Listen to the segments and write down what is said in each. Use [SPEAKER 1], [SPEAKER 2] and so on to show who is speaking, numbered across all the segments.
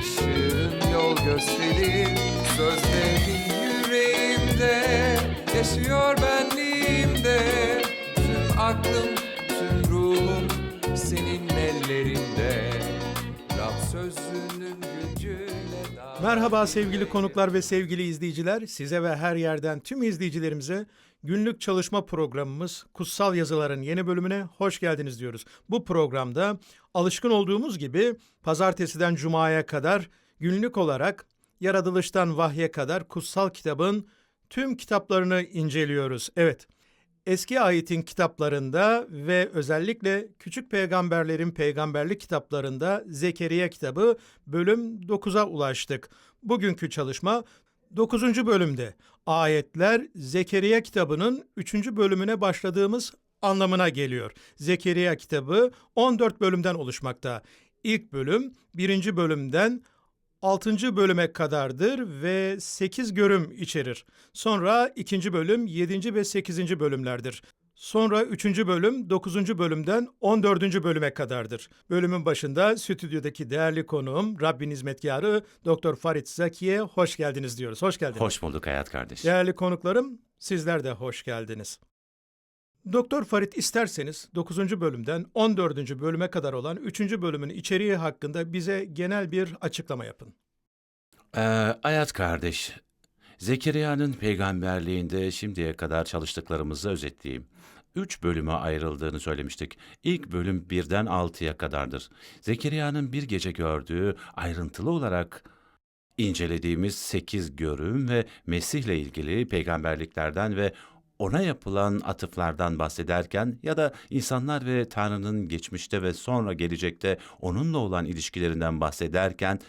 [SPEAKER 1] ışığın yol gösterir Sözlerin yüreğimde. Yaşıyor benliğimde. Tüm aklım, tüm ruhum senin ellerinde. Rab sözünün
[SPEAKER 2] Merhaba sevgili konuklar ve sevgili izleyiciler. Size ve her yerden tüm izleyicilerimize günlük çalışma programımız Kutsal Yazıların yeni bölümüne hoş geldiniz diyoruz. Bu programda alışkın olduğumuz gibi pazartesiden cumaya kadar günlük olarak yaratılıştan vahye kadar kutsal kitabın tüm kitaplarını inceliyoruz. Evet. Eski ayetin kitaplarında ve özellikle küçük peygamberlerin peygamberlik kitaplarında Zekeriya kitabı bölüm 9'a ulaştık. Bugünkü çalışma 9. bölümde ayetler Zekeriya kitabının 3. bölümüne başladığımız anlamına geliyor. Zekeriya kitabı 14 bölümden oluşmakta. İlk bölüm 1. bölümden 6. bölüme kadardır ve 8 görüm içerir. Sonra 2. bölüm 7. ve 8. bölümlerdir. Sonra 3. bölüm 9. bölümden 14. bölüme kadardır. Bölümün başında stüdyodaki değerli konuğum Rabbin hizmetkarı Doktor Farit Zaki'ye hoş geldiniz diyoruz. Hoş geldiniz.
[SPEAKER 3] Hoş bulduk Hayat kardeş.
[SPEAKER 2] Değerli konuklarım sizler de hoş geldiniz. Doktor Farit isterseniz 9. bölümden 14. bölüme kadar olan 3. bölümün içeriği hakkında bize genel bir açıklama yapın.
[SPEAKER 3] Ee, Hayat kardeş, Zekeriya'nın peygamberliğinde şimdiye kadar çalıştıklarımızı özetleyeyim. Üç bölüme ayrıldığını söylemiştik. İlk bölüm birden altıya kadardır. Zekeriya'nın bir gece gördüğü ayrıntılı olarak incelediğimiz sekiz görüm ve Mesih'le ilgili peygamberliklerden ve ona yapılan atıflardan bahsederken ya da insanlar ve Tanrı'nın geçmişte ve sonra gelecekte onunla olan ilişkilerinden bahsederken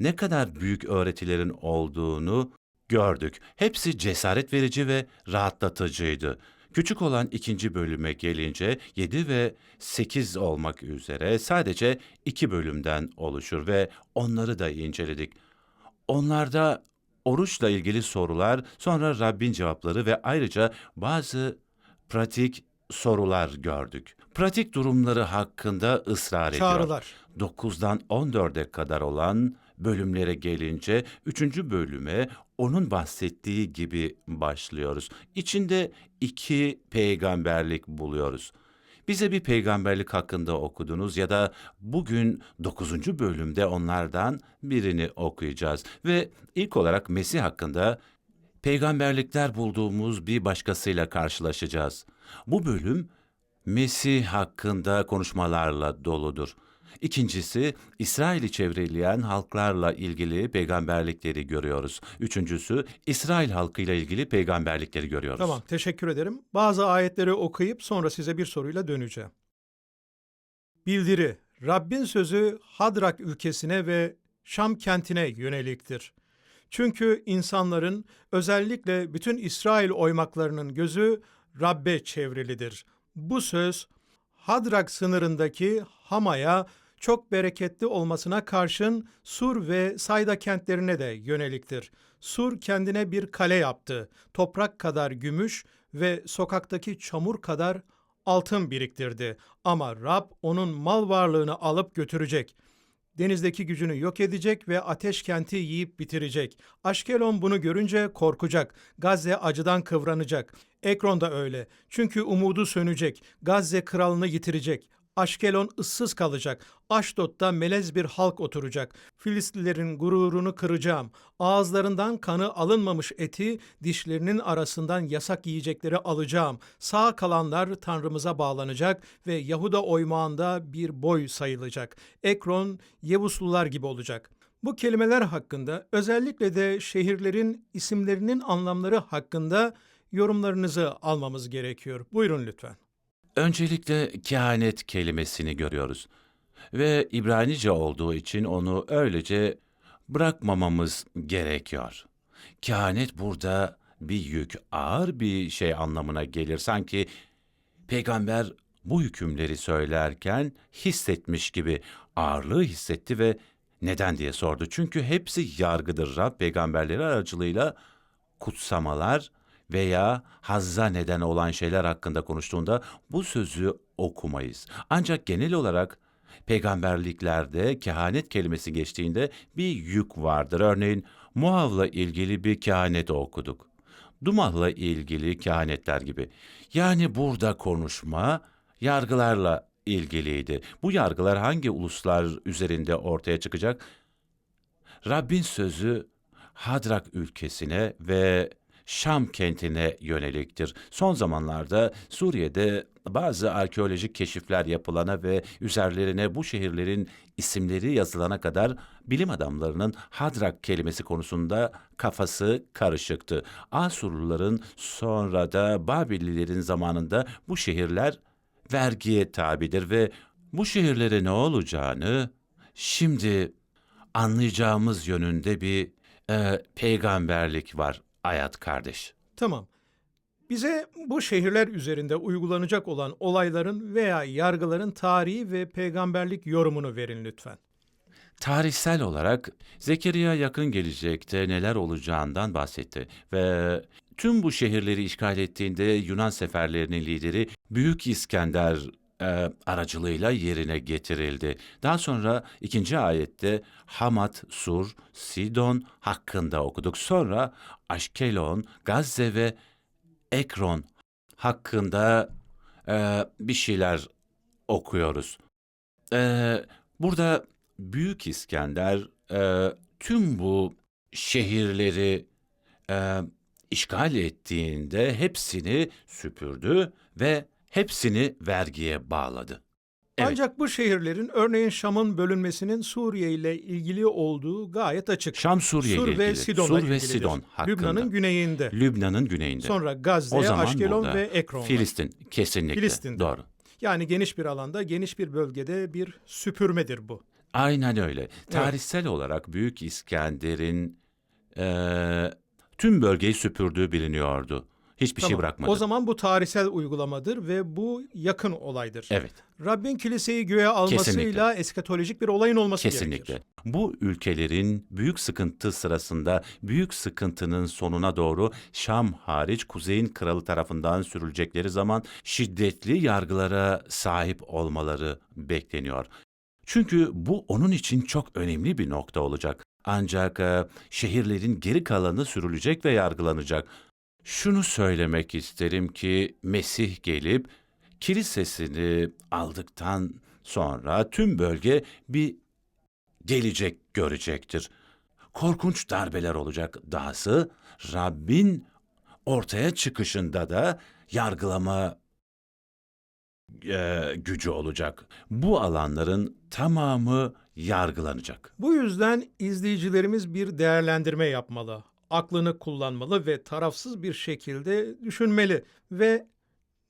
[SPEAKER 3] ne kadar büyük öğretilerin olduğunu gördük. Hepsi cesaret verici ve rahatlatıcıydı. Küçük olan ikinci bölüme gelince 7 ve 8 olmak üzere sadece iki bölümden oluşur ve onları da inceledik. Onlarda oruçla ilgili sorular, sonra Rabbin cevapları ve ayrıca bazı pratik sorular gördük. Pratik durumları hakkında ısrar ediyor.
[SPEAKER 2] Çağrılar.
[SPEAKER 3] 9'dan 14'e kadar olan bölümlere gelince 3. bölüme onun bahsettiği gibi başlıyoruz. İçinde iki peygamberlik buluyoruz. Bize bir peygamberlik hakkında okudunuz ya da bugün 9. bölümde onlardan birini okuyacağız. Ve ilk olarak Mesih hakkında peygamberlikler bulduğumuz bir başkasıyla karşılaşacağız. Bu bölüm Mesih hakkında konuşmalarla doludur. İkincisi, İsrail'i çevreleyen halklarla ilgili peygamberlikleri görüyoruz. Üçüncüsü, İsrail halkıyla ilgili peygamberlikleri görüyoruz.
[SPEAKER 2] Tamam, teşekkür ederim. Bazı ayetleri okuyup sonra size bir soruyla döneceğim. Bildiri. Rabbin sözü Hadrak ülkesine ve Şam kentine yöneliktir. Çünkü insanların özellikle bütün İsrail oymaklarının gözü Rabbe çevrilidir. Bu söz Hadrak sınırındaki Hama'ya çok bereketli olmasına karşın Sur ve Sayda kentlerine de yöneliktir. Sur kendine bir kale yaptı. Toprak kadar gümüş ve sokaktaki çamur kadar altın biriktirdi. Ama Rab onun mal varlığını alıp götürecek. Denizdeki gücünü yok edecek ve ateş kenti yiyip bitirecek. Aşkelon bunu görünce korkacak. Gazze acıdan kıvranacak. Ekron da öyle. Çünkü umudu sönecek. Gazze kralını yitirecek. Aşkelon ıssız kalacak. Aşdod'da melez bir halk oturacak. Filistlilerin gururunu kıracağım. Ağızlarından kanı alınmamış eti dişlerinin arasından yasak yiyecekleri alacağım. Sağ kalanlar Tanrımıza bağlanacak ve Yahuda oymağında bir boy sayılacak. Ekron Yevuslular gibi olacak. Bu kelimeler hakkında özellikle de şehirlerin isimlerinin anlamları hakkında yorumlarınızı almamız gerekiyor. Buyurun lütfen.
[SPEAKER 3] Öncelikle kehanet kelimesini görüyoruz. Ve İbranice olduğu için onu öylece bırakmamamız gerekiyor. Kehanet burada bir yük, ağır bir şey anlamına gelir. Sanki peygamber bu hükümleri söylerken hissetmiş gibi ağırlığı hissetti ve neden diye sordu. Çünkü hepsi yargıdır. Rab peygamberleri aracılığıyla kutsamalar veya hazza neden olan şeyler hakkında konuştuğunda bu sözü okumayız. Ancak genel olarak peygamberliklerde kehanet kelimesi geçtiğinde bir yük vardır. Örneğin Muav'la ilgili bir kehanet okuduk. Dumah'la ilgili kehanetler gibi. Yani burada konuşma yargılarla ilgiliydi. Bu yargılar hangi uluslar üzerinde ortaya çıkacak? Rabbin sözü Hadrak ülkesine ve Şam kentine yöneliktir. Son zamanlarda Suriye'de bazı arkeolojik keşifler yapılana ve üzerlerine bu şehirlerin isimleri yazılana kadar bilim adamlarının Hadrak kelimesi konusunda kafası karışıktı. Asurluların sonra da Babililerin zamanında bu şehirler vergiye tabidir ve bu şehirlere ne olacağını şimdi anlayacağımız yönünde bir e, peygamberlik var Ayat kardeş.
[SPEAKER 2] Tamam. Bize bu şehirler üzerinde uygulanacak olan olayların veya yargıların tarihi ve peygamberlik yorumunu verin lütfen.
[SPEAKER 3] Tarihsel olarak Zekeriya yakın gelecekte neler olacağından bahsetti ve tüm bu şehirleri işgal ettiğinde Yunan seferlerinin lideri Büyük İskender e, aracılığıyla yerine getirildi. Daha sonra ikinci ayette Hamat, Sur, Sidon hakkında okuduk. Sonra Aşkelon, Gazze ve Ekron hakkında e, bir şeyler okuyoruz. E, burada Büyük İskender e, tüm bu şehirleri e, işgal ettiğinde hepsini süpürdü ve hepsini vergiye bağladı. Evet.
[SPEAKER 2] Ancak bu şehirlerin örneğin Şam'ın bölünmesinin Suriye ile ilgili olduğu gayet açık.
[SPEAKER 3] Şam Suriye
[SPEAKER 2] Sur
[SPEAKER 3] ile
[SPEAKER 2] ve
[SPEAKER 3] ilgili.
[SPEAKER 2] Sidon'la
[SPEAKER 3] Sur ve
[SPEAKER 2] ilgilidir.
[SPEAKER 3] Sidon hakkında.
[SPEAKER 2] Lübnan'ın güneyinde.
[SPEAKER 3] Lübnan'ın güneyinde.
[SPEAKER 2] Sonra
[SPEAKER 3] o
[SPEAKER 2] Gazze,
[SPEAKER 3] zaman
[SPEAKER 2] Aşkelon
[SPEAKER 3] burada
[SPEAKER 2] ve Ekron var.
[SPEAKER 3] Filistin kesinlikle.
[SPEAKER 2] Filistin'de.
[SPEAKER 3] Doğru.
[SPEAKER 2] Yani geniş bir alanda, geniş bir bölgede bir süpürmedir bu.
[SPEAKER 3] Aynen öyle. Tarihsel olarak Büyük İskender'in eee, tüm bölgeyi süpürdüğü biliniyordu. Hiçbir şey bırakmadı.
[SPEAKER 2] O zaman bu tarihsel uygulamadır ve bu yakın olaydır.
[SPEAKER 3] Evet.
[SPEAKER 2] Rabbin kiliseyi göğe almasıyla eskatolojik bir olayın olması
[SPEAKER 3] Kesinlikle.
[SPEAKER 2] gerekir.
[SPEAKER 3] Bu ülkelerin büyük sıkıntı sırasında büyük sıkıntının sonuna doğru Şam hariç kuzeyin kralı tarafından sürülecekleri zaman şiddetli yargılara sahip olmaları bekleniyor. Çünkü bu onun için çok önemli bir nokta olacak. Ancak e, şehirlerin geri kalanı sürülecek ve yargılanacak. Şunu söylemek isterim ki Mesih gelip kilisesini aldıktan sonra tüm bölge bir gelecek görecektir. Korkunç darbeler olacak. Dahası Rabbin ortaya çıkışında da yargılama e, gücü olacak. Bu alanların tamamı yargılanacak.
[SPEAKER 2] Bu yüzden izleyicilerimiz bir değerlendirme yapmalı. Aklını kullanmalı ve tarafsız bir şekilde düşünmeli ve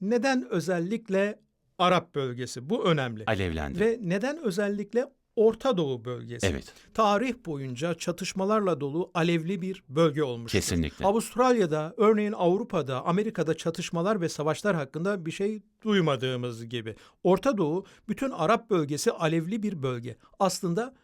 [SPEAKER 2] neden özellikle Arap bölgesi bu önemli.
[SPEAKER 3] Alevlendi.
[SPEAKER 2] Ve neden özellikle Orta Doğu bölgesi?
[SPEAKER 3] Evet,
[SPEAKER 2] Tarih boyunca çatışmalarla dolu alevli bir bölge olmuştur.
[SPEAKER 3] kesinlikle.
[SPEAKER 2] Avustralya'da, örneğin Avrupa'da, Amerika'da çatışmalar ve savaşlar hakkında bir şey duymadığımız gibi. Orta Doğu, bütün Arap bölgesi alevli bir bölge. Aslında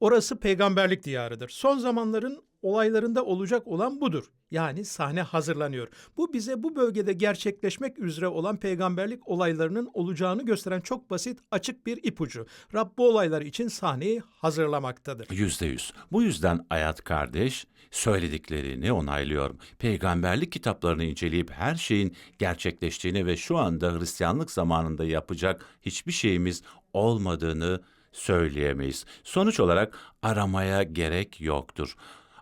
[SPEAKER 2] orası peygamberlik diyarıdır. Son zamanların olaylarında olacak olan budur. Yani sahne hazırlanıyor. Bu bize bu bölgede gerçekleşmek üzere olan peygamberlik olaylarının olacağını gösteren çok basit, açık bir ipucu. Rab bu olaylar için sahneyi hazırlamaktadır.
[SPEAKER 3] Yüzde yüz. Bu yüzden Ayat kardeş söylediklerini onaylıyorum. Peygamberlik kitaplarını inceleyip her şeyin gerçekleştiğini ve şu anda Hristiyanlık zamanında yapacak hiçbir şeyimiz olmadığını söyleyemeyiz. Sonuç olarak aramaya gerek yoktur.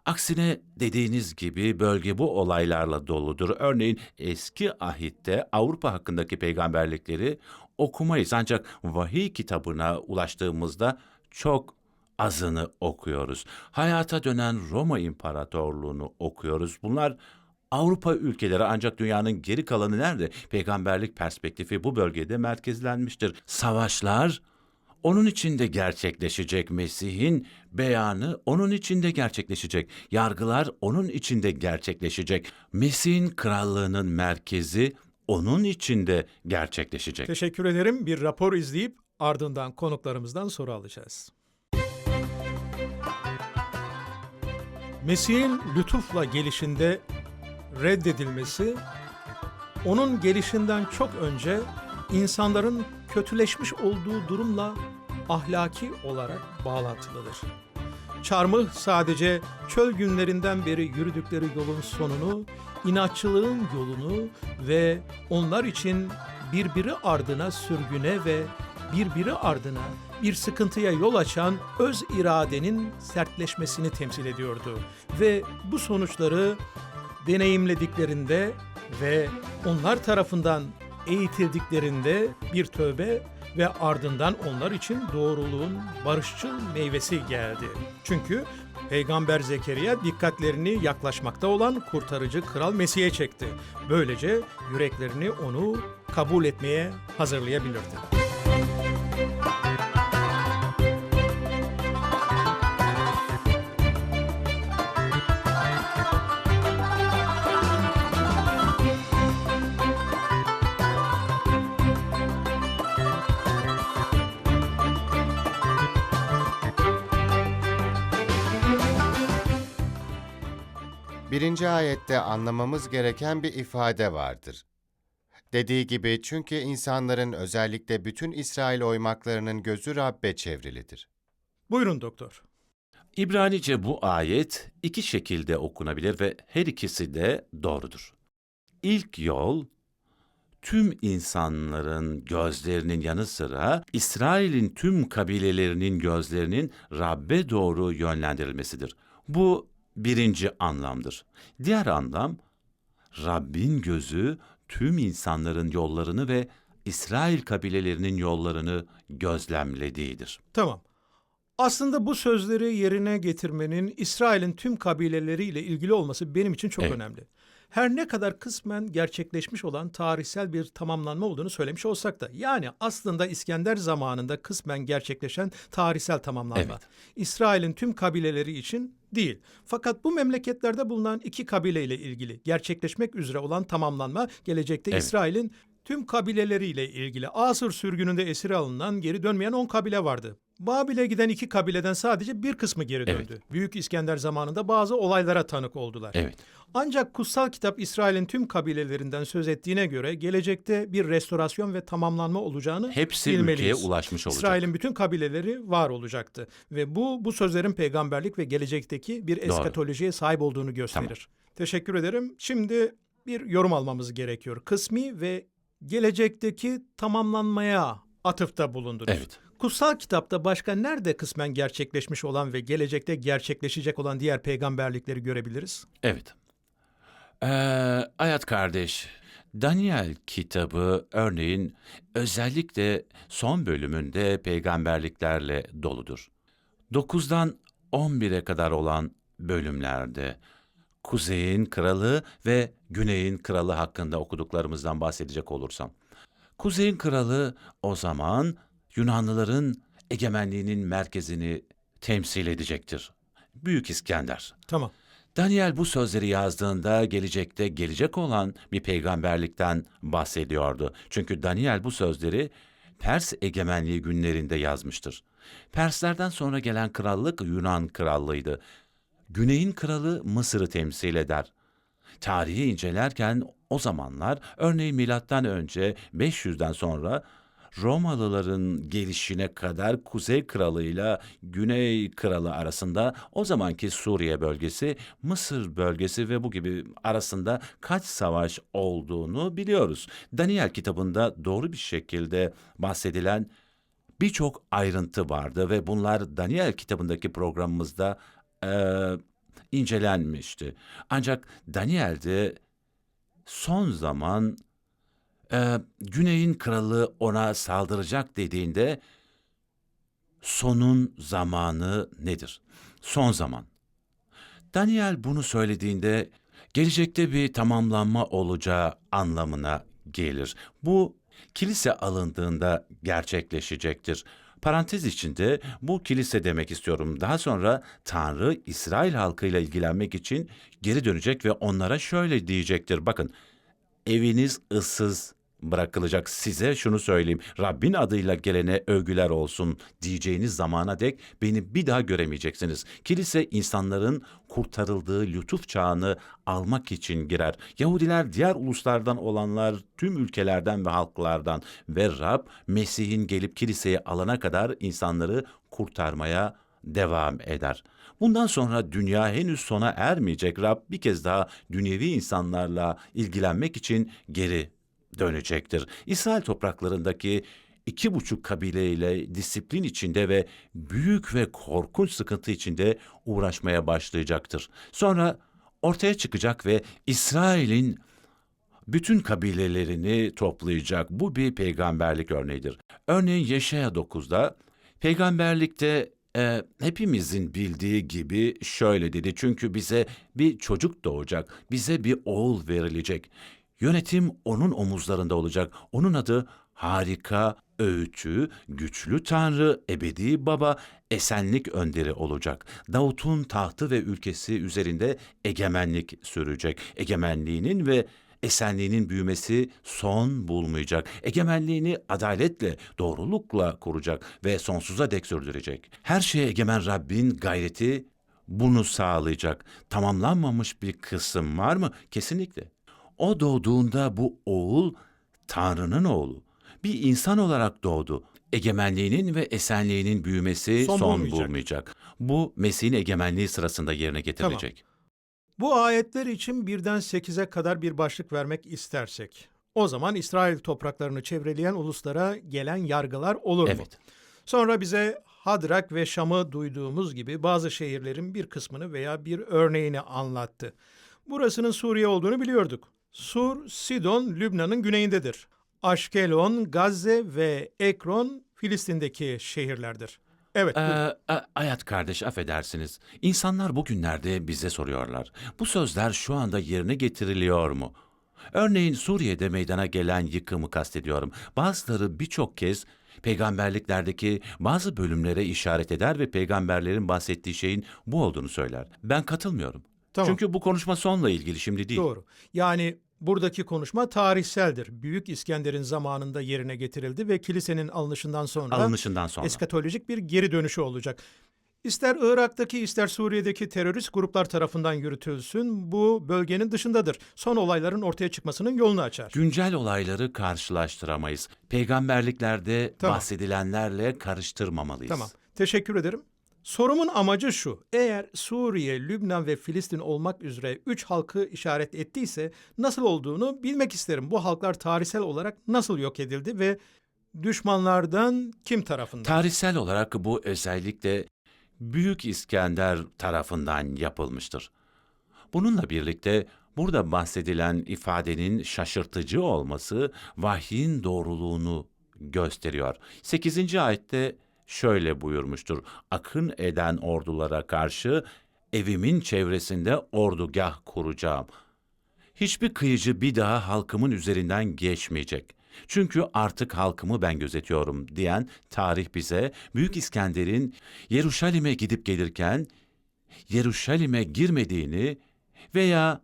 [SPEAKER 3] Aksine dediğiniz gibi bölge bu olaylarla doludur. Örneğin eski ahitte Avrupa hakkındaki peygamberlikleri okumayız ancak vahiy kitabına ulaştığımızda çok azını okuyoruz. Hayata dönen Roma İmparatorluğunu okuyoruz. Bunlar Avrupa ülkeleri ancak dünyanın geri kalanı nerede? Peygamberlik perspektifi bu bölgede merkezlenmiştir. Savaşlar onun içinde gerçekleşecek. Mesih'in beyanı onun içinde gerçekleşecek. Yargılar onun içinde gerçekleşecek. Mesih'in krallığının merkezi onun içinde gerçekleşecek.
[SPEAKER 2] Teşekkür ederim. Bir rapor izleyip ardından konuklarımızdan soru alacağız. Mesih'in lütufla gelişinde reddedilmesi, onun gelişinden çok önce insanların kötüleşmiş olduğu durumla ahlaki olarak bağlantılıdır. Çarmıh sadece çöl günlerinden beri yürüdükleri yolun sonunu, inatçılığın yolunu ve onlar için birbiri ardına sürgüne ve birbiri ardına bir sıkıntıya yol açan öz iradenin sertleşmesini temsil ediyordu. Ve bu sonuçları deneyimlediklerinde ve onlar tarafından eğitildiklerinde bir tövbe ve ardından onlar için doğruluğun barışçıl meyvesi geldi. Çünkü Peygamber Zekeriya dikkatlerini yaklaşmakta olan kurtarıcı Kral Mesih'e çekti. Böylece yüreklerini onu kabul etmeye hazırlayabilirdi.
[SPEAKER 4] Birinci ayette anlamamız gereken bir ifade vardır. Dediği gibi çünkü insanların özellikle bütün İsrail oymaklarının gözü Rabbe çevrilidir.
[SPEAKER 2] Buyurun doktor.
[SPEAKER 3] İbranice bu ayet iki şekilde okunabilir ve her ikisi de doğrudur. İlk yol, tüm insanların gözlerinin yanı sıra İsrail'in tüm kabilelerinin gözlerinin Rabbe doğru yönlendirilmesidir. Bu birinci anlamdır. Diğer anlam, Rabbin gözü tüm insanların yollarını ve İsrail kabilelerinin yollarını gözlemlediğidir.
[SPEAKER 2] Tamam. Aslında bu sözleri yerine getirmenin İsrail'in tüm kabileleriyle ilgili olması benim için çok
[SPEAKER 3] Evet.
[SPEAKER 2] önemli. Her ne kadar kısmen gerçekleşmiş olan tarihsel bir tamamlanma olduğunu söylemiş olsak da yani aslında İskender zamanında kısmen gerçekleşen tarihsel tamamlanma.
[SPEAKER 3] Evet.
[SPEAKER 2] İsrail'in tüm kabileleri için değil. Fakat bu memleketlerde bulunan iki kabileyle ilgili gerçekleşmek üzere olan tamamlanma gelecekte
[SPEAKER 3] Evet.
[SPEAKER 2] İsrail'in tüm kabileleriyle ilgili Asır sürgününde esir alınan geri dönmeyen 10 kabile vardı. Babil'e giden iki kabileden sadece bir kısmı geri
[SPEAKER 3] Evet.
[SPEAKER 2] döndü. Büyük İskender zamanında bazı olaylara tanık oldular.
[SPEAKER 3] Evet.
[SPEAKER 2] Ancak kutsal kitap İsrail'in tüm kabilelerinden söz ettiğine göre gelecekte bir restorasyon ve tamamlanma olacağını
[SPEAKER 3] Hepsi
[SPEAKER 2] bilmeliyiz.
[SPEAKER 3] ülkeye ulaşmış olacak.
[SPEAKER 2] İsrail'in bütün kabileleri var olacaktı ve bu bu sözlerin peygamberlik ve gelecekteki bir eskatolojiye sahip olduğunu gösterir. Teşekkür ederim. Şimdi bir yorum almamız gerekiyor. Kısmi ve gelecekteki tamamlanmaya atıfta bulundunuz.
[SPEAKER 3] Evet.
[SPEAKER 2] Kutsal kitapta başka nerede kısmen gerçekleşmiş olan ve gelecekte gerçekleşecek olan diğer peygamberlikleri görebiliriz?
[SPEAKER 3] Evet. Ee, Hayat kardeş, Daniel kitabı örneğin özellikle son bölümünde peygamberliklerle doludur. 9'dan 11'e kadar olan bölümlerde Kuzey'in kralı ve Güney'in kralı hakkında okuduklarımızdan bahsedecek olursam. Kuzey'in kralı o zaman Yunanlıların egemenliğinin merkezini temsil edecektir. Büyük İskender.
[SPEAKER 2] Tamam.
[SPEAKER 3] Daniel bu sözleri yazdığında gelecekte gelecek olan bir peygamberlikten bahsediyordu. Çünkü Daniel bu sözleri Pers egemenliği günlerinde yazmıştır. Perslerden sonra gelen krallık Yunan krallığıydı. Güneyin kralı Mısır'ı temsil eder. Tarihi incelerken o zamanlar örneğin milattan önce 500'den sonra Romalıların gelişine kadar Kuzey Kralı ile Güney Kralı arasında o zamanki Suriye bölgesi, Mısır bölgesi ve bu gibi arasında kaç savaş olduğunu biliyoruz. Daniel kitabında doğru bir şekilde bahsedilen birçok ayrıntı vardı ve bunlar Daniel kitabındaki programımızda eee, incelenmişti. Ancak Daniel'de son zaman eee, Güney'in kralı ona saldıracak dediğinde sonun zamanı nedir? Son zaman. Daniel bunu söylediğinde gelecekte bir tamamlanma olacağı anlamına gelir. Bu kilise alındığında gerçekleşecektir. Parantez içinde bu kilise demek istiyorum. Daha sonra Tanrı İsrail halkıyla ilgilenmek için geri dönecek ve onlara şöyle diyecektir. Bakın eviniz ıssız bırakılacak. Size şunu söyleyeyim. Rabbin adıyla gelene övgüler olsun diyeceğiniz zamana dek beni bir daha göremeyeceksiniz. Kilise insanların kurtarıldığı lütuf çağını almak için girer. Yahudiler diğer uluslardan olanlar tüm ülkelerden ve halklardan ve Rab Mesih'in gelip kiliseye alana kadar insanları kurtarmaya devam eder. Bundan sonra dünya henüz sona ermeyecek. Rab bir kez daha dünyevi insanlarla ilgilenmek için geri dönecektir. İsrail topraklarındaki iki buçuk kabileyle disiplin içinde ve büyük ve korkunç sıkıntı içinde uğraşmaya başlayacaktır. Sonra ortaya çıkacak ve İsrail'in bütün kabilelerini toplayacak. Bu bir peygamberlik örneğidir. Örneğin Yeşaya 9'da peygamberlikte e, hepimizin bildiği gibi şöyle dedi. Çünkü bize bir çocuk doğacak, bize bir oğul verilecek. Yönetim onun omuzlarında olacak. Onun adı harika, öğütü, güçlü tanrı, ebedi baba, esenlik önderi olacak. Davut'un tahtı ve ülkesi üzerinde egemenlik sürecek. Egemenliğinin ve esenliğinin büyümesi son bulmayacak. Egemenliğini adaletle, doğrulukla kuracak ve sonsuza dek sürdürecek. Her şeye egemen Rabbin gayreti bunu sağlayacak. Tamamlanmamış bir kısım var mı? Kesinlikle. O doğduğunda bu oğul Tanrı'nın oğlu. Bir insan olarak doğdu. Egemenliğinin ve esenliğinin büyümesi
[SPEAKER 2] Son
[SPEAKER 3] son,
[SPEAKER 2] bulmayacak.
[SPEAKER 3] bulmayacak. Bu Mesih'in egemenliği sırasında yerine getirilecek.
[SPEAKER 2] Bu ayetler için birden 8'e kadar bir başlık vermek istersek, o zaman İsrail topraklarını çevreleyen uluslara gelen yargılar olur mu?
[SPEAKER 3] Evet.
[SPEAKER 2] Sonra bize Hadrak ve Şam'ı duyduğumuz gibi bazı şehirlerin bir kısmını veya bir örneğini anlattı. Burasının Suriye olduğunu biliyorduk. Sur, Sidon, Lübnan'ın güneyindedir. Aşkelon, Gazze ve Ekron Filistin'deki şehirlerdir. Evet.
[SPEAKER 3] Ee, a- Hayat kardeş affedersiniz. İnsanlar bugünlerde bize soruyorlar. Bu sözler şu anda yerine getiriliyor mu? Örneğin Suriye'de meydana gelen yıkımı kastediyorum. Bazıları birçok kez peygamberliklerdeki bazı bölümlere işaret eder ve peygamberlerin bahsettiği şeyin bu olduğunu söyler. Ben katılmıyorum.
[SPEAKER 2] Tamam.
[SPEAKER 3] Çünkü bu konuşma sonla ilgili şimdi değil.
[SPEAKER 2] Doğru. Yani buradaki konuşma tarihseldir. Büyük İskender'in zamanında yerine getirildi ve kilisenin alınışından sonra
[SPEAKER 3] Alınışından sonra.
[SPEAKER 2] eskatolojik bir geri dönüşü olacak. İster Irak'taki ister Suriye'deki terörist gruplar tarafından yürütülsün bu bölgenin dışındadır. Son olayların ortaya çıkmasının yolunu açar.
[SPEAKER 3] Güncel olayları karşılaştıramayız. Peygamberliklerde
[SPEAKER 2] Tamam.
[SPEAKER 3] bahsedilenlerle karıştırmamalıyız.
[SPEAKER 2] Tamam. Teşekkür ederim. Sorumun amacı şu. Eğer Suriye, Lübnan ve Filistin olmak üzere üç halkı işaret ettiyse nasıl olduğunu bilmek isterim. Bu halklar tarihsel olarak nasıl yok edildi ve düşmanlardan kim tarafından?
[SPEAKER 3] Tarihsel olarak bu özellikle Büyük İskender tarafından yapılmıştır. Bununla birlikte burada bahsedilen ifadenin şaşırtıcı olması vahyin doğruluğunu gösteriyor. 8. ayette şöyle buyurmuştur. Akın eden ordulara karşı evimin çevresinde ordugah kuracağım. Hiçbir kıyıcı bir daha halkımın üzerinden geçmeyecek. Çünkü artık halkımı ben gözetiyorum diyen tarih bize Büyük İskender'in Yeruşalim'e gidip gelirken Yeruşalim'e girmediğini veya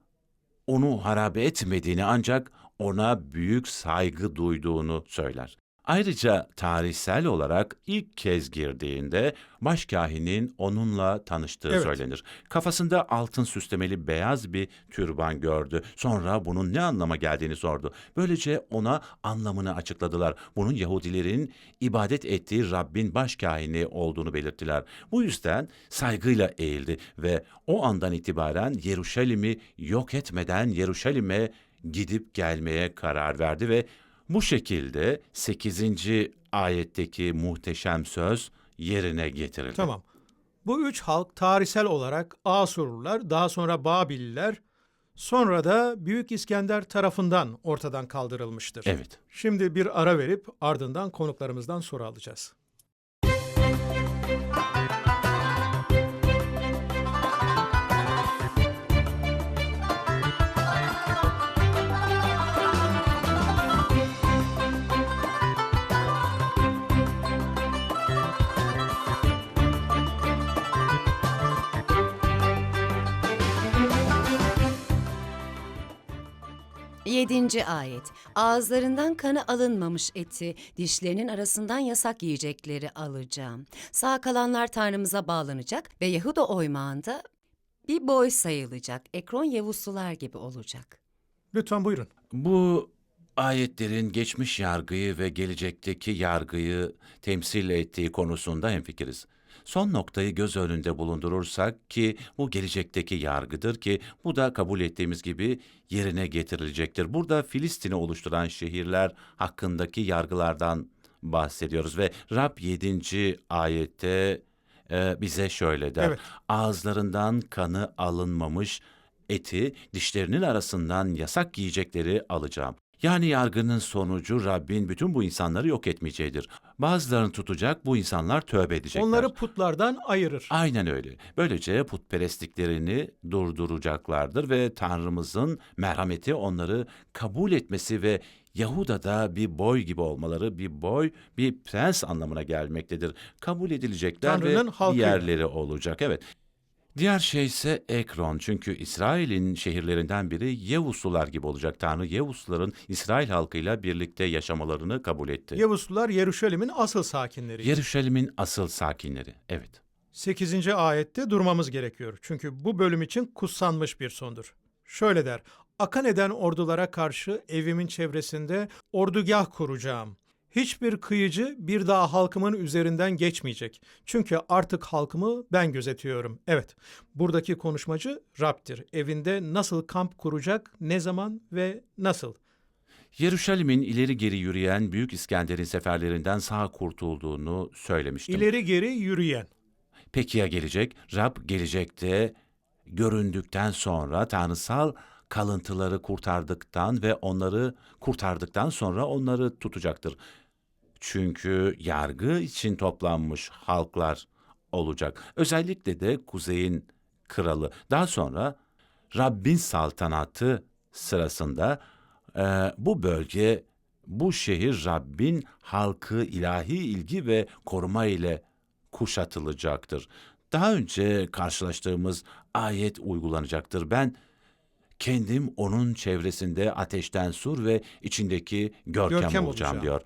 [SPEAKER 3] onu harabe etmediğini ancak ona büyük saygı duyduğunu söyler. Ayrıca tarihsel olarak ilk kez girdiğinde başkahinin onunla tanıştığı
[SPEAKER 2] Evet.
[SPEAKER 3] söylenir. Kafasında altın süslemeli beyaz bir türban gördü. Sonra bunun ne anlama geldiğini sordu. Böylece ona anlamını açıkladılar. Bunun Yahudilerin ibadet ettiği Rabbin başkahini olduğunu belirttiler. Bu yüzden saygıyla eğildi ve o andan itibaren Yeruşalim'i yok etmeden Yeruşalim'e gidip gelmeye karar verdi ve bu şekilde 8. ayetteki muhteşem söz yerine getirildi.
[SPEAKER 2] Tamam. Bu üç halk tarihsel olarak Asurlular, daha sonra Babililer, sonra da Büyük İskender tarafından ortadan kaldırılmıştır.
[SPEAKER 3] Evet.
[SPEAKER 2] Şimdi bir ara verip ardından konuklarımızdan soru alacağız.
[SPEAKER 5] Yedinci ayet. Ağızlarından kanı alınmamış eti, dişlerinin arasından yasak yiyecekleri alacağım. Sağ kalanlar Tanrımıza bağlanacak ve Yahuda oymağında bir boy sayılacak. Ekron Yevuslular gibi olacak.
[SPEAKER 2] Lütfen buyurun.
[SPEAKER 3] Bu ayetlerin geçmiş yargıyı ve gelecekteki yargıyı temsil ettiği konusunda hemfikiriz. Son noktayı göz önünde bulundurursak ki bu gelecekteki yargıdır ki bu da kabul ettiğimiz gibi yerine getirilecektir. Burada Filistin'i oluşturan şehirler hakkındaki yargılardan bahsediyoruz ve Rab 7. ayette e, bize şöyle der.
[SPEAKER 2] Evet.
[SPEAKER 3] Ağızlarından kanı alınmamış eti, dişlerinin arasından yasak yiyecekleri alacağım. Yani yargının sonucu Rabbin bütün bu insanları yok etmeyeceğidir. Bazılarını tutacak, bu insanlar tövbe edecekler.
[SPEAKER 2] Onları putlardan ayırır.
[SPEAKER 3] Aynen öyle. Böylece putperestliklerini durduracaklardır ve Tanrımızın merhameti onları kabul etmesi ve Yahuda'da bir boy gibi olmaları, bir boy, bir prens anlamına gelmektedir. Kabul edilecekler
[SPEAKER 2] Tanrı'nın
[SPEAKER 3] ve
[SPEAKER 2] halkıyla.
[SPEAKER 3] yerleri olacak. Evet. Diğer şey ise Ekron. Çünkü İsrail'in şehirlerinden biri Yevuslular gibi olacak. Tanrı Yevusluların İsrail halkıyla birlikte yaşamalarını kabul etti.
[SPEAKER 2] Yavuzlular Yeruşalim'in asıl sakinleri.
[SPEAKER 3] Yeruşalim'in asıl sakinleri. Evet.
[SPEAKER 2] 8. ayette durmamız gerekiyor. Çünkü bu bölüm için kutsanmış bir sondur. Şöyle der. Akan eden ordulara karşı evimin çevresinde ordugah kuracağım. Hiçbir kıyıcı bir daha halkımın üzerinden geçmeyecek. Çünkü artık halkımı ben gözetiyorum. Evet, buradaki konuşmacı Rab'dir. Evinde nasıl kamp kuracak, ne zaman ve nasıl?
[SPEAKER 3] Yeruşalim'in ileri geri yürüyen Büyük İskender'in seferlerinden sağ kurtulduğunu söylemiştim.
[SPEAKER 2] İleri geri yürüyen.
[SPEAKER 3] Peki ya gelecek? Rab gelecekte göründükten sonra tanrısal kalıntıları kurtardıktan ve onları kurtardıktan sonra onları tutacaktır. Çünkü yargı için toplanmış halklar olacak. Özellikle de kuzeyin kralı. Daha sonra Rabbin saltanatı sırasında e, bu bölge, bu şehir Rabbin halkı ilahi ilgi ve koruma ile kuşatılacaktır. Daha önce karşılaştığımız ayet uygulanacaktır. Ben kendim onun çevresinde ateşten sur ve içindeki görkem,
[SPEAKER 2] Görkem
[SPEAKER 3] olacağım
[SPEAKER 2] olacağım.
[SPEAKER 3] diyor.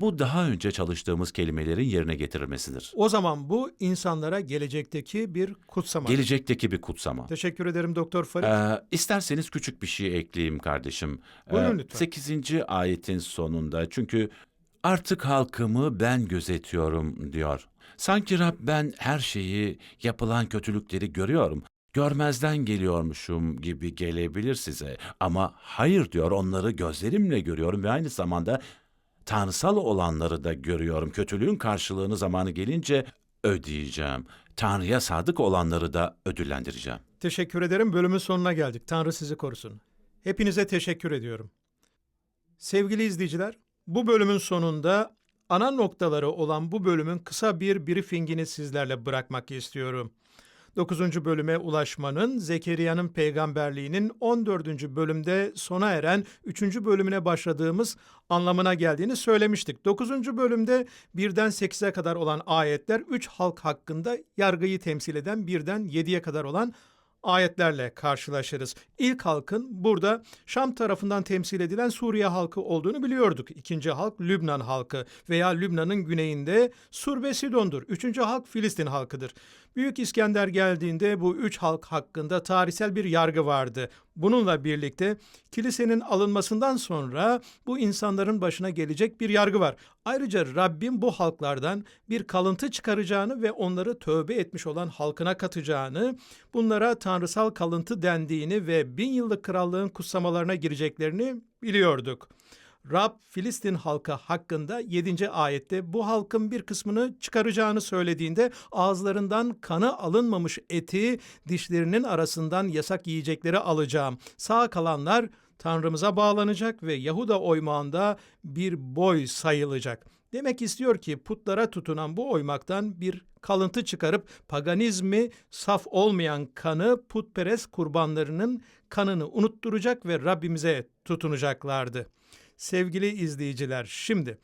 [SPEAKER 3] Bu daha önce çalıştığımız kelimelerin yerine getirilmesidir.
[SPEAKER 2] O zaman bu insanlara gelecekteki bir kutsama.
[SPEAKER 3] Gelecekteki bir kutsama.
[SPEAKER 2] Teşekkür ederim Doktor Farid.
[SPEAKER 3] Ee, isterseniz küçük bir şey ekleyeyim kardeşim.
[SPEAKER 2] Buyurun lütfen.
[SPEAKER 3] 8. ayetin sonunda çünkü artık halkımı ben gözetiyorum diyor. Sanki Rab ben her şeyi, yapılan kötülükleri görüyorum. Görmezden geliyormuşum gibi gelebilir size. Ama hayır diyor onları gözlerimle görüyorum ve aynı zamanda tanrısal olanları da görüyorum. Kötülüğün karşılığını zamanı gelince ödeyeceğim. Tanrı'ya sadık olanları da ödüllendireceğim.
[SPEAKER 2] Teşekkür ederim. Bölümün sonuna geldik. Tanrı sizi korusun. Hepinize teşekkür ediyorum. Sevgili izleyiciler, bu bölümün sonunda ana noktaları olan bu bölümün kısa bir briefingini sizlerle bırakmak istiyorum. 9. bölüme ulaşmanın Zekeriya'nın peygamberliğinin 14. bölümde sona eren 3. bölümüne başladığımız anlamına geldiğini söylemiştik. 9. bölümde birden 8'e kadar olan ayetler 3 halk hakkında yargıyı temsil eden birden 7'ye kadar olan ayetlerle karşılaşırız. İlk halkın burada Şam tarafından temsil edilen Suriye halkı olduğunu biliyorduk. İkinci halk Lübnan halkı veya Lübnan'ın güneyinde Sur ve Sidon'dur. Üçüncü halk Filistin halkıdır. Büyük İskender geldiğinde bu üç halk hakkında tarihsel bir yargı vardı. Bununla birlikte kilisenin alınmasından sonra bu insanların başına gelecek bir yargı var. Ayrıca Rabbim bu halklardan bir kalıntı çıkaracağını ve onları tövbe etmiş olan halkına katacağını, bunlara tanrısal kalıntı dendiğini ve bin yıllık krallığın kutsamalarına gireceklerini biliyorduk. Rab Filistin halkı hakkında 7. ayette bu halkın bir kısmını çıkaracağını söylediğinde ağızlarından kanı alınmamış eti dişlerinin arasından yasak yiyecekleri alacağım. Sağ kalanlar Tanrımıza bağlanacak ve Yahuda oymağında bir boy sayılacak. Demek istiyor ki putlara tutunan bu oymaktan bir kalıntı çıkarıp paganizmi saf olmayan kanı putperest kurbanlarının kanını unutturacak ve Rabbimize tutunacaklardı. Sevgili izleyiciler, şimdi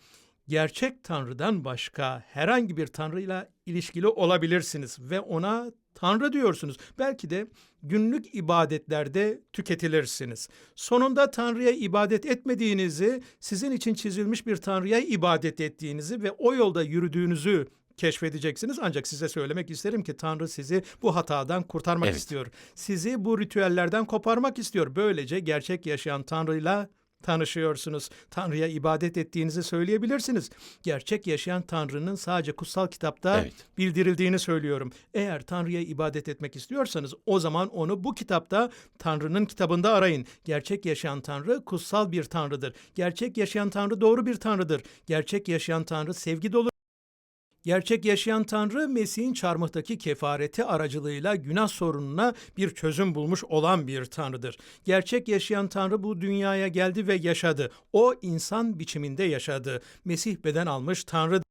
[SPEAKER 2] gerçek Tanrı'dan başka herhangi bir Tanrı'yla ilişkili olabilirsiniz ve ona Tanrı diyorsunuz. Belki de günlük ibadetlerde tüketilirsiniz. Sonunda Tanrı'ya ibadet etmediğinizi, sizin için çizilmiş bir Tanrı'ya ibadet ettiğinizi ve o yolda yürüdüğünüzü keşfedeceksiniz. Ancak size söylemek isterim ki Tanrı sizi bu hatadan kurtarmak
[SPEAKER 3] Evet.
[SPEAKER 2] istiyor. Sizi bu ritüellerden koparmak istiyor. Böylece gerçek yaşayan Tanrı'yla tanışıyorsunuz. Tanrı'ya ibadet ettiğinizi söyleyebilirsiniz. Gerçek yaşayan Tanrı'nın sadece kutsal kitapta
[SPEAKER 3] Evet.
[SPEAKER 2] bildirildiğini söylüyorum. Eğer Tanrı'ya ibadet etmek istiyorsanız o zaman onu bu kitapta Tanrı'nın kitabında arayın. Gerçek yaşayan Tanrı kutsal bir Tanrı'dır. Gerçek yaşayan Tanrı doğru bir Tanrı'dır. Gerçek yaşayan Tanrı sevgi dolu Gerçek yaşayan Tanrı Mesih'in çarmıhtaki kefareti aracılığıyla günah sorununa bir çözüm bulmuş olan bir Tanrı'dır. Gerçek yaşayan Tanrı bu dünyaya geldi ve yaşadı. O insan biçiminde yaşadı. Mesih beden almış Tanrı.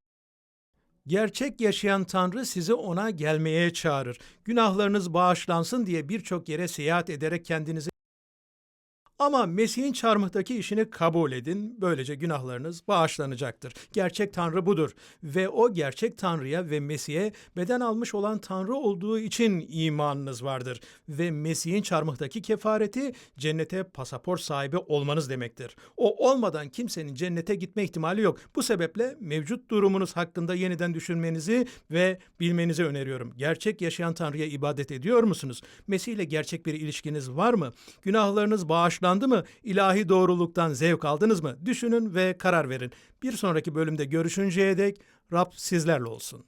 [SPEAKER 2] Gerçek yaşayan Tanrı sizi ona gelmeye çağırır. Günahlarınız bağışlansın diye birçok yere seyahat ederek kendinizi ama Mesih'in çarmıhtaki işini kabul edin. Böylece günahlarınız bağışlanacaktır. Gerçek Tanrı budur. Ve o gerçek Tanrı'ya ve Mesih'e beden almış olan Tanrı olduğu için imanınız vardır. Ve Mesih'in çarmıhtaki kefareti cennete pasaport sahibi olmanız demektir. O olmadan kimsenin cennete gitme ihtimali yok. Bu sebeple mevcut durumunuz hakkında yeniden düşünmenizi ve bilmenizi öneriyorum. Gerçek yaşayan Tanrı'ya ibadet ediyor musunuz? Mesih ile gerçek bir ilişkiniz var mı? Günahlarınız bağışlandı mı? İlahi doğruluktan zevk aldınız mı? Düşünün ve karar verin. Bir sonraki bölümde görüşünceye dek Rab sizlerle olsun.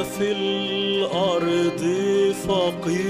[SPEAKER 6] في الأرض فقيرا